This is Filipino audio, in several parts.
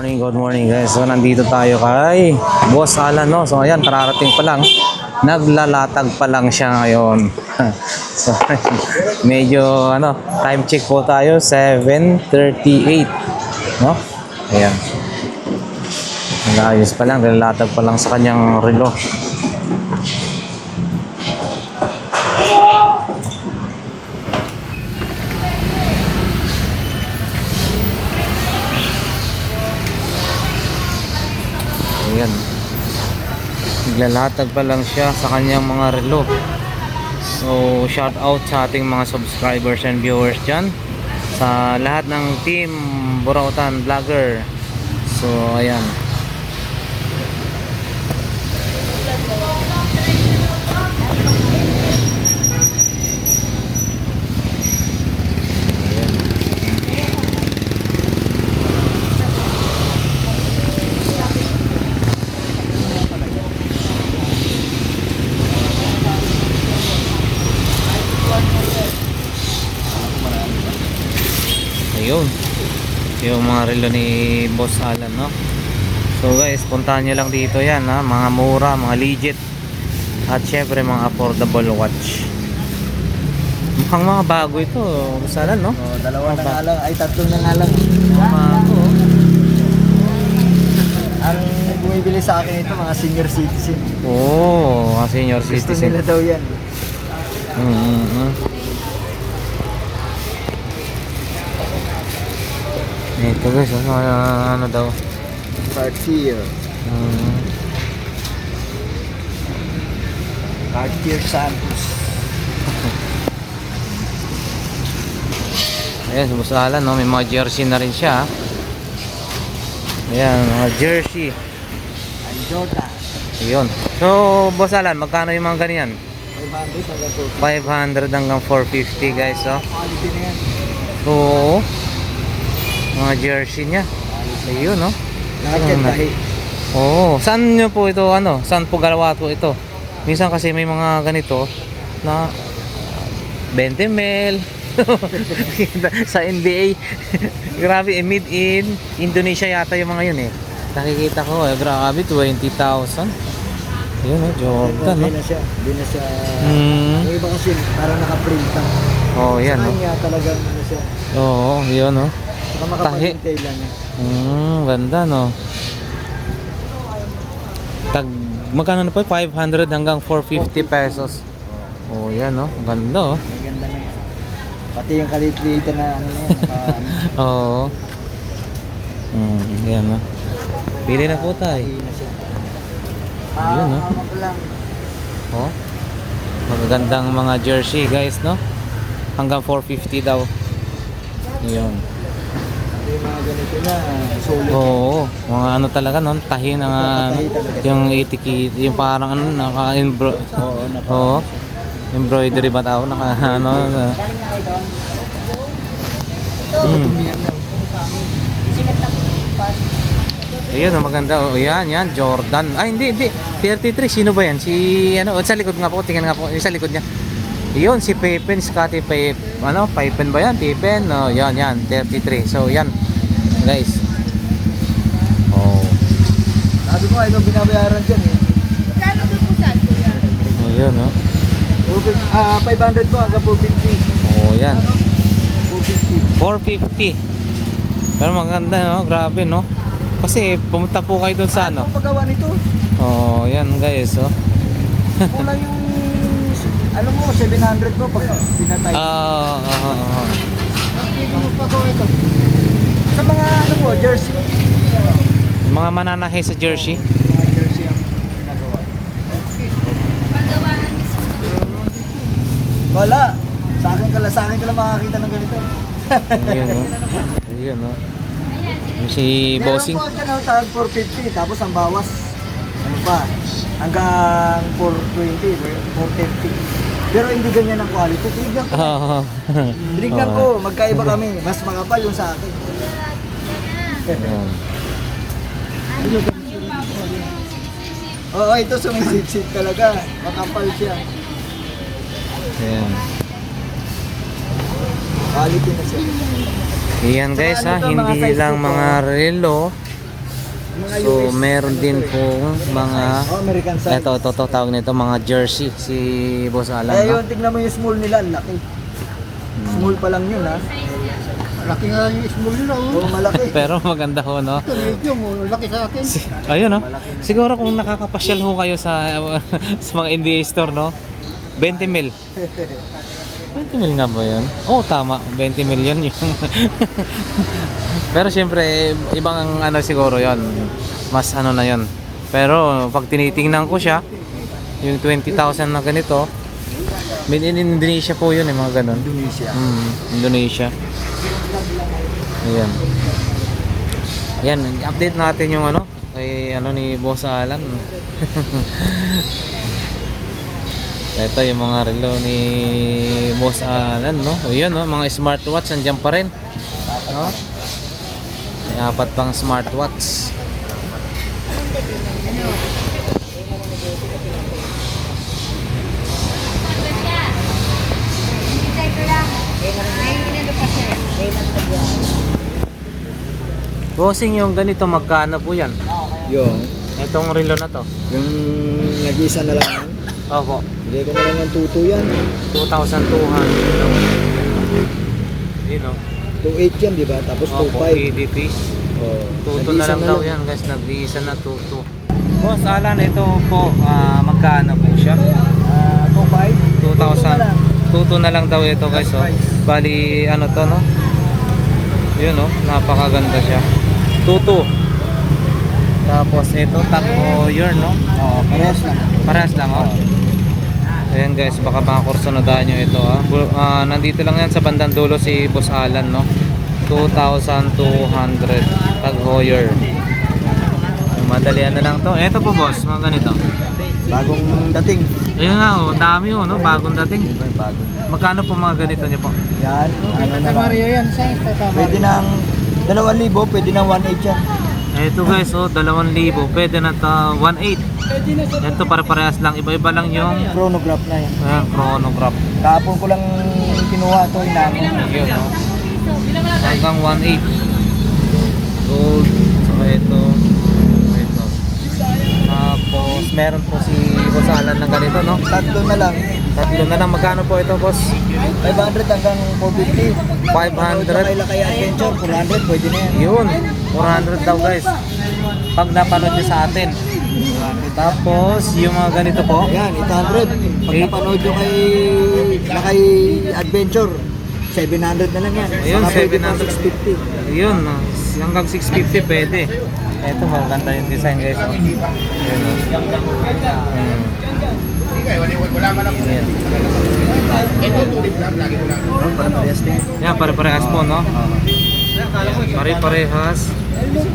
good morning guys. So nandito tayo kay Boss Alan no. So ayan, kararating pa lang. Naglalatag pa lang siya ngayon. so medyo ano, time check po tayo 7:38, no? Ayan. Nag-ayos pa lang, naglalatag pa lang sa kanyang relo. Naglalatag pa lang siya sa kanyang mga relo. So, shout out sa ating mga subscribers and viewers dyan. Sa lahat ng team Burautan Vlogger. So, ayan. Ayun. Yung mga relo ni Boss Alan, no? So guys, puntahan nyo lang dito yan, ha? Mga mura, mga legit. At syempre, mga affordable watch. Mukhang mga bago ito, Boss Alan, no? Oh, dalawa na nga lang, ay tatlo na nga lang. Bago. Ang bumibili sa akin ito, mga senior citizen. Oo, oh, senior Gusto citizen. nila daw yan. Mm-hmm. Ito guys, ano, ano daw? Cartier. Mm. Cartier Santos. Ayan, sumusalan, no? May mga jersey na rin siya. Ayan, mga jersey. Ang Jordan. Ayun. So, Boss Alan, magkano yung mga ganyan? 500 hanggang 250. 500 hanggang 450 guys, oh. Quality na yan. So, mga jersey niya. Ayun, no? Lahat yan Ano? tahi. Oo. Saan nyo po ito, ano? Saan po galawa po ito? Minsan kasi may mga ganito na 20 mil sa NBA. grabe, eh, made in Indonesia yata yung mga yun eh. Nakikita ko, eh, grabe, 20,000. Yun, oh, Jordan, no? Hindi na siya. Hindi na siya. Hmm. Yung iba kasi parang nakaprint. Oh, yan, Sa no? kanya talagang ano siya. Oo, yun, no? Saka makapag-hintay lang. Hmm, ganda, no? Tag, magkano na po? 500 hanggang 450 pesos. Oh, yan, no? Ganda, oh. Ang ganda na yan. Pati yung kalit-litan na ano na yan. ano, Oo. Hmm, yan, no? Pili na po tayo. Na siya. Yun, no? Ah. Oh. Magagandang mga jersey, guys, no? Hanggang 450 daw. Yun. Yung mga ganito na solid. Oo, mga ano talaga, no? Tahi na nga, ano, yung itikit, yung parang ano, naka-embro, Oo, naka- Oo. Embroidery ba tao? Naka ano? na- Hmm. Ayun, maganda. Oh, yan, yan. Jordan. Ay, hindi, hindi. 33. Sino ba yan? Si, ano, oh, sa likod nga po. Tingnan nga po. Yung sa likod niya. Yun, si Pepen, Scotty Pep, ano, Pippen ba yan? Pippen, oh, yan, yan, 33. So, yan, guys. Oh, Sabi ko, ano binabayaran dyan eh. ayun, oh. Okay, Ah, 500 po hanggang 450. Oh, yan. 450. 450. Pero maganda, no? Grabe, no? Kasi pumunta po kayo doon sa ano. Ano paggawa nito? Oh, yan guys, oh. Kulang yung ano mo, 700 mo pag pinatay. Ah, ah. Dito mo pagawa ito. Sa mga ano mo, jersey. Mga mananahe sa jersey. Mga jersey ang ginagawa. Wala. Sa akin ka lang, sa akin ka lang makakita ng ganito. Ayun, oh. Ayun, oh. Yung Si Bossing. Meron po dyan oh, tawag 450, tapos ang bawas, ano pa, hanggang 420, 430. Pero hindi ganyan ang quality. Tinignan ko. Oh. Tinignan ko, magkaiba kami. Mas makapal yung sa akin. Ayun. Oo, ito sumisip-sip talaga. Makapal siya. Ayan. Quality na siya. Ayan guys ha, ano to, mga hindi lang mga relo So, meron din po mga Oh, American size. Ito, ito, ito, tawag nito, mga jersey, si Boss Alan. No? yun, tignan mo yung small nila, ang laki. Small pa lang yun ha. Laki nga yung small nila. Oh. Oo, malaki. Pero maganda ho, no? Ito, medium. Oh. Laki sa akin. Ayun, no? Siguro kung nakakapasyal ho kayo sa, sa mga NDA store, no? 20 mil. 20 mil nga ba yun? Oo, oh, tama. 20 mil yun yung... Pero syempre, ibang ano siguro yon Mas ano na yon Pero pag tinitingnan ko siya, yung 20,000 na ganito, made in Indonesia po yun, eh, mga ganun. Indonesia. Mm, Indonesia. Ayan. Ayan, update natin yung ano, kay ano ni Boss Alan. Ito yung mga relo ni Boss Alan, no? O yun, no? Mga smartwatch, nandiyan pa rin. No? May apat pang smartwatch. Bossing yung ganito, magkano po yan? Yung, Itong relo na to. yung nag-isa na lang. Opo. Bigay ko na lang ng tuto yan. 2,200. Yun o. 2.8 yan, di ba? Tapos Opo, 2.5. EDP. Oh, Tuto na lang daw yan guys, nag-iisa na tuto. Boss Alan, ito po, ah, magkano po siya? Ah, 2.5. 2,000. Tuto na lang daw ito guys. Oh. Bali, ano to no? Yun oh, napakaganda siya. Tuto. Tapos ito, taco year no? Oo, parehas lang. Parehas lang oh. Ayan guys, baka makakursunodaan nyo ito ah. Ah, nandito lang yan sa bandang dulo si Boss Alan no. 2,200 tag Hoyer. Madalian na lang to. Ito po boss, mga ganito. Bagong dating. Ayun nga oh, dami oh, no? bagong dating. Magkano po mga ganito niyo po? Yan, ano na lang. Mario yan. Sa Tata Pwede ng 2,000, pwede ng 1.8 yan. Ito guys, oh, 2,000. Pwede na ta 1.8. Ito pare-parehas lang. Iba-iba lang yung Chronograph na yan. ayan, chronograph. Kahapon ko lang kinuha to, inamo. Yun, oh. Hanggang 1.8. Gold. So, ito. Ito. Tapos, meron po si Boss Alan ng ganito, no? Tatlo na lang. Tatlo na lang. Magkano po ito, boss? 500 hanggang 450. 500. May lakay adventure, 400, pwede na yan. Yun. 400 daw, guys. Pag napanood nyo sa atin. Tapos, yung mga ganito po. Yan, 800. Pag napanood nyo kay, lakay adventure, 700 na lang yan. Ayun, Saka pwede 700. pa 650. Yun, ah, hanggang 650 pwede. Ito, maganda yung design guys. Oh. Yun, oh. Hmm. Ayan. Oh, parang parehas din. Yan, pare-parehas po, no? Pare-parehas.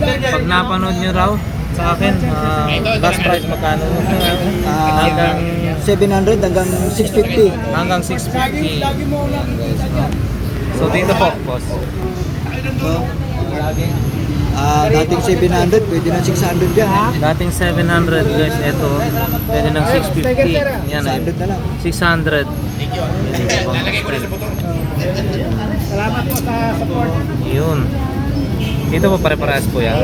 Pag napanood nyo raw sa akin, ah, best price magkano? Ah, hanggang, 700 hanggang 650. hanggang 650. So dito po, boss. So, ah, dating 700, pwede na 600 yan. Dating 700 guys, ito. Pwede ng 650. Yan ay 600 na lang. 600. Salamat po sa support. Yun. Dito po pare-parehas po yan.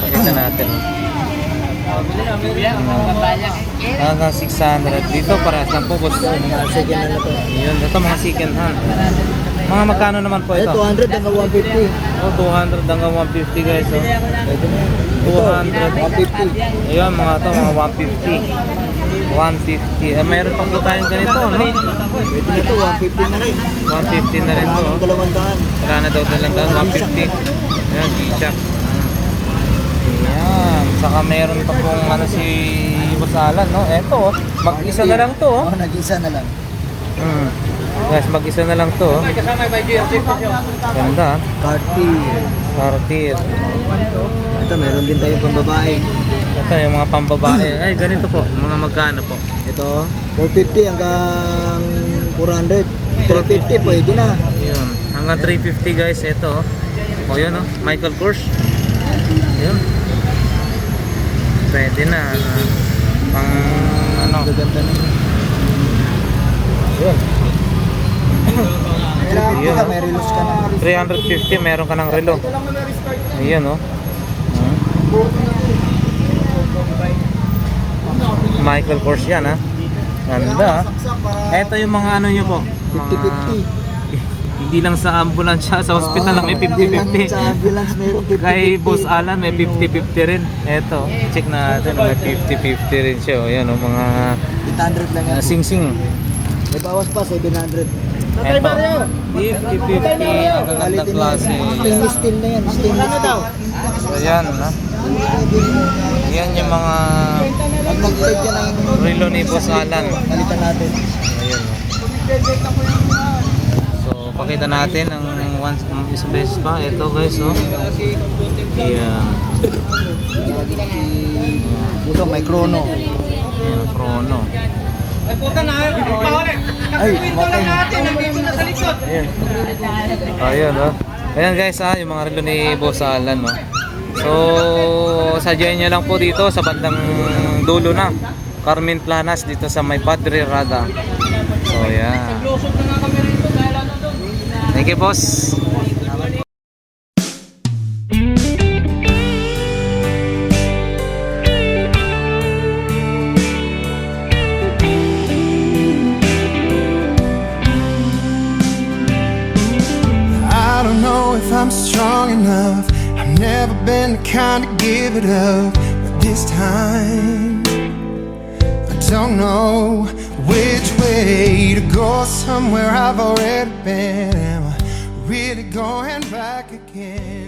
Pakita natin. Hanggang 600. Dito parehas lang po boss. Mga second hand na. Yun. Ito mga second hand. Mga magkano naman po Eh, ito? 200 hanggang 150. Oh, 200 hanggang 150 guys. Oh. Pwede na yan. 200. 150. Ayun mga to, mga 150. 150. Eh, meron pang po tayong ganito, no? Pwede na to, 150 na rin. 150 na rin to. Oh. dalawang daan. Wala na daw talang daw, 150. Ayan, G-Shock. Ayan. Saka meron pa pong ano si Basalan, no? Eto, oh. mag-isa na lang to, oh. Oh, nag-isa na lang. Hmm. Guys, mag-isa na lang to, oh. Ganda. Cartier. Cartier. Ito, meron din tayo pang babae. Ito, yung mga pambabae. Ay, ganito po. Mga magkano po. Ito, 450 hanggang 400. 350 pwede na. Yun. Hanggang 350 guys, ito. O yun, oh. Michael Kors. Yun. Pwede na. ah, pang ano. Gaganda na. Yun. Kailangan ka, oh. may relos ka na. 350, meron ka ng relo. Ayan, oh. Hmm. Michael Kors yan, ha? Ganda, ha? Ito yung mga ano nyo po. Mga- 50-50. Hindi lang sa ambulansya, sa hospital lang may Hindi lang 50-50. Sa ambulance 50-50. Kay Boss Alan may 50-50 rin. Eto, check natin, may 50-50 rin siya. O, yan, o, mga 800 lang yan. sing-sing. May bawas pa, 700. Eto, 50-50, ang gagandang klase. Stainless steel na yan. Stainless steel. So, yan, ha? Yan yung mga relo ni Boss Alan. palitan natin. Ayun. So, pakita natin ang once ang isang beses pa. Ito guys, oh. Yan. Ito, may chrono. Yan, chrono. Ay, matay. Ayan. Ayun, oh. Ayan guys, ah, yung mga relo ni Boss Alan, no. So, sadyain niya lang po dito sa bandang dulo na. Carmen Planas dito sa may Padre Rada. So, yan. Thank you, boss. I'm strong enough. I've never been the kind to give it up, but this time I don't know which way to go. Somewhere I've already been. Am I really going back again?